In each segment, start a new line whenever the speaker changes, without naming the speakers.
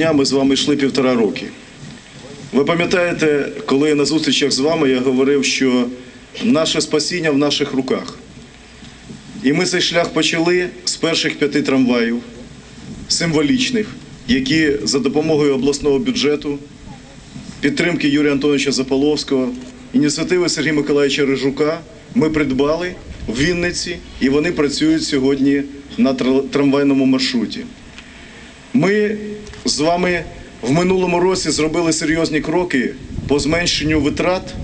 дня ми з вами йшли півтора роки. Ви пам'ятаєте, коли на зустрічах з вами я говорив, що наше спасіння в наших руках. І ми цей шлях почали з перших п'яти трамваїв, символічних, які за допомогою обласного бюджету, підтримки Юрія Антоновича Заполовського, ініціативи Сергія Миколаївича Рижука ми придбали в Вінниці, і вони працюють сьогодні на трамвайному маршруті. Ми з вами в минулому році зробили серйозні кроки по зменшенню витрат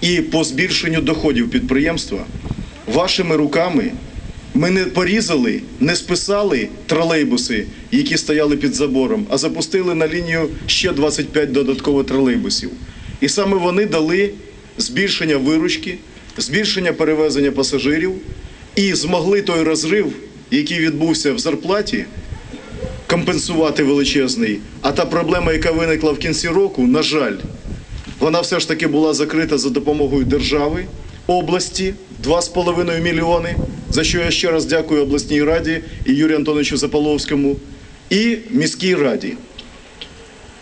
і по збільшенню доходів підприємства. Вашими руками ми не порізали, не списали тролейбуси, які стояли під забором, а запустили на лінію ще 25 додаткових тролейбусів. І саме вони дали збільшення виручки, збільшення перевезення пасажирів і змогли той розрив, який відбувся в зарплаті, компенсувати величезний. А та проблема, яка виникла в кінці року, на жаль, вона все ж таки була закрита за допомогою держави, області 2,5 мільйони, за що я ще раз дякую обласній раді і Юрію Антоновичу Заполовському, і міській раді.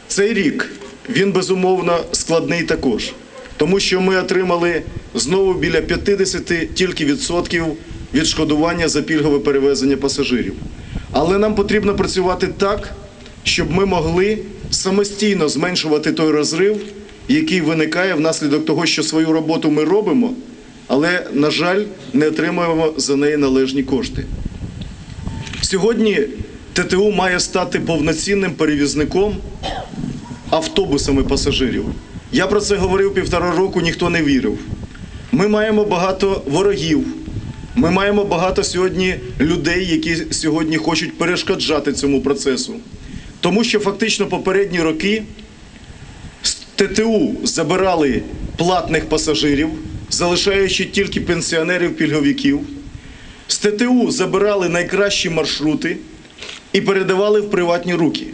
Цей рік він безумовно складний також, тому що ми отримали знову біля 50 тільки відсотків відшкодування за пільгове перевезення пасажирів. Але нам потрібно працювати так, щоб ми могли самостійно зменшувати той розрив, який виникає внаслідок того, що свою роботу ми робимо, але, на жаль, не отримуємо за неї належні кошти. Сьогодні ТТУ має стати повноцінним перевізником автобусами пасажирів. Я про це говорив півтора року, ніхто не вірив. Ми маємо багато ворогів. Ми маємо багато сьогодні людей, які сьогодні хочуть перешкоджати цьому процесу. Тому що фактично попередні роки з ТТУ забирали платних пасажирів, залишаючи тільки пенсіонерів-пільговиків. З ТТУ забирали найкращі маршрути і передавали в приватні руки.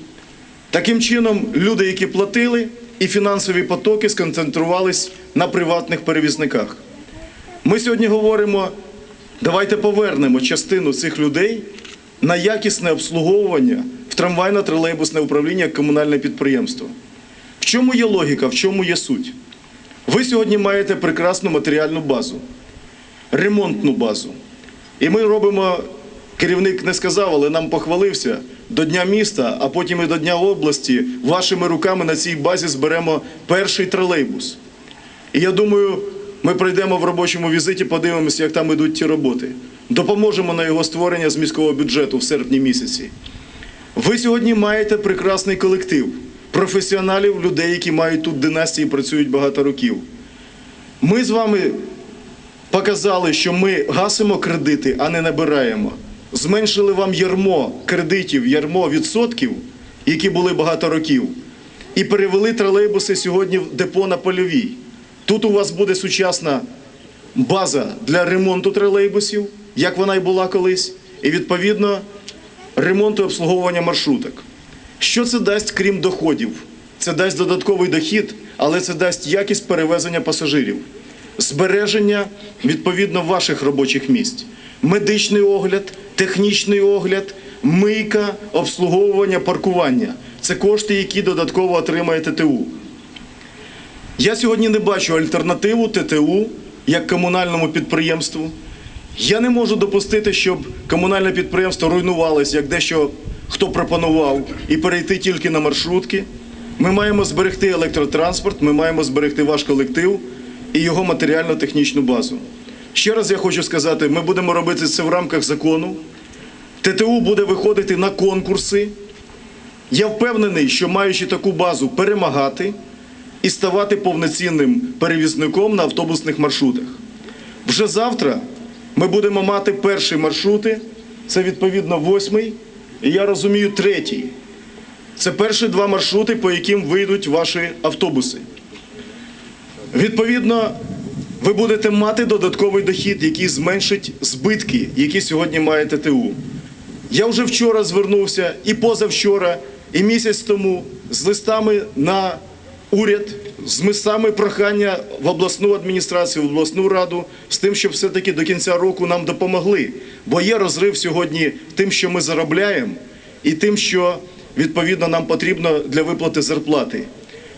Таким чином, люди, які платили, і фінансові потоки сконцентрувались на приватних перевізниках. Ми сьогодні говоримо, давайте повернемо частину цих людей на якісне обслуговування в трамвайно-тролейбусне управління як комунальне підприємство. В чому є логіка, в чому є суть? Ви сьогодні маєте прекрасну матеріальну базу, ремонтну базу. І ми робимо, керівник не сказав, але нам похвалився, до Дня міста, а потім і до Дня області, вашими руками на цій базі зберемо перший тролейбус. І я думаю, ми пройдемо в робочому візиті, подивимося, як там ідуть ті роботи. Допоможемо на його створення з міського бюджету в серпні місяці. Ви сьогодні маєте прекрасний колектив професіоналів, людей, які мають тут династії і працюють багато років. Ми з вами показали, що ми гасимо кредити, а не набираємо. Зменшили вам ярмо кредитів, ярмо відсотків, які були багато років, і перевели тролейбуси сьогодні в депо на польовій. Тут у вас буде сучасна база для ремонту тролейбусів, як вона й була колись, і відповідно ремонту і обслуговування маршруток. Що це дасть, крім доходів? Це дасть додатковий дохід, але це дасть якість перевезення пасажирів, збереження відповідно ваших робочих місць, медичний огляд, технічний огляд, мийка, обслуговування, паркування. Це кошти, які додатково отримає ТТУ. Я сьогодні не бачу альтернативу ТТУ як комунальному підприємству. Я не можу допустити, щоб комунальне підприємство руйнувалося, як дещо хто пропонував, і перейти тільки на маршрутки. Ми маємо зберегти електротранспорт, ми маємо зберегти ваш колектив і його матеріально-технічну базу. Ще раз я хочу сказати: ми будемо робити це в рамках закону. ТТУ буде виходити на конкурси. Я впевнений, що маючи таку базу перемагати і ставати повноцінним перевізником на автобусних маршрутах. Вже завтра ми будемо мати перші маршрути, це відповідно восьмий, і я розумію, третій. Це перші два маршрути, по яким вийдуть ваші автобуси. Відповідно, ви будете мати додатковий дохід, який зменшить збитки, які сьогодні має ТТУ. Я вже вчора звернувся і позавчора, і місяць тому з листами на уряд, з листами прохання в обласну адміністрацію, в обласну раду, з тим, щоб все-таки до кінця року нам допомогли. Бо є розрив сьогодні тим, що ми заробляємо, і тим, що відповідно нам потрібно для виплати зарплати.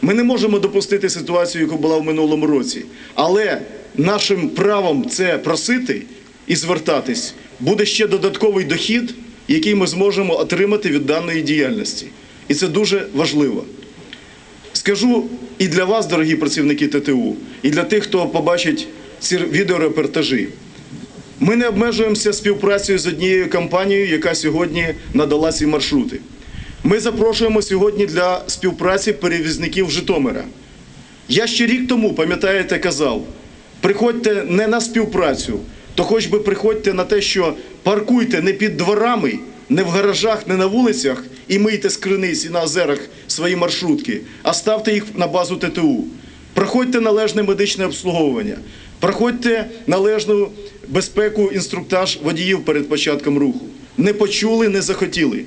Ми не можемо допустити ситуацію, яка була в минулому році. Але нашим правом це просити і звертатись буде ще додатковий дохід, який ми зможемо отримати від даної діяльності. І це дуже важливо. Скажу і для вас, дорогі працівники ТТУ, і для тих, хто побачить ці відеорепортажі. Ми не обмежуємося співпрацею з однією компанією, яка сьогодні надала ці маршрути. Ми запрошуємо сьогодні для співпраці перевізників Житомира. Я ще рік тому, пам'ятаєте, казав, приходьте не на співпрацю, то хоч би приходьте на те, що паркуйте не під дворами, не в гаражах, не на вулицях і мийте з криниць і на озерах свої маршрутки, а ставте їх на базу ТТУ. Проходьте належне медичне обслуговування, проходьте належну безпеку, інструктаж водіїв перед початком руху. Не почули, не захотіли.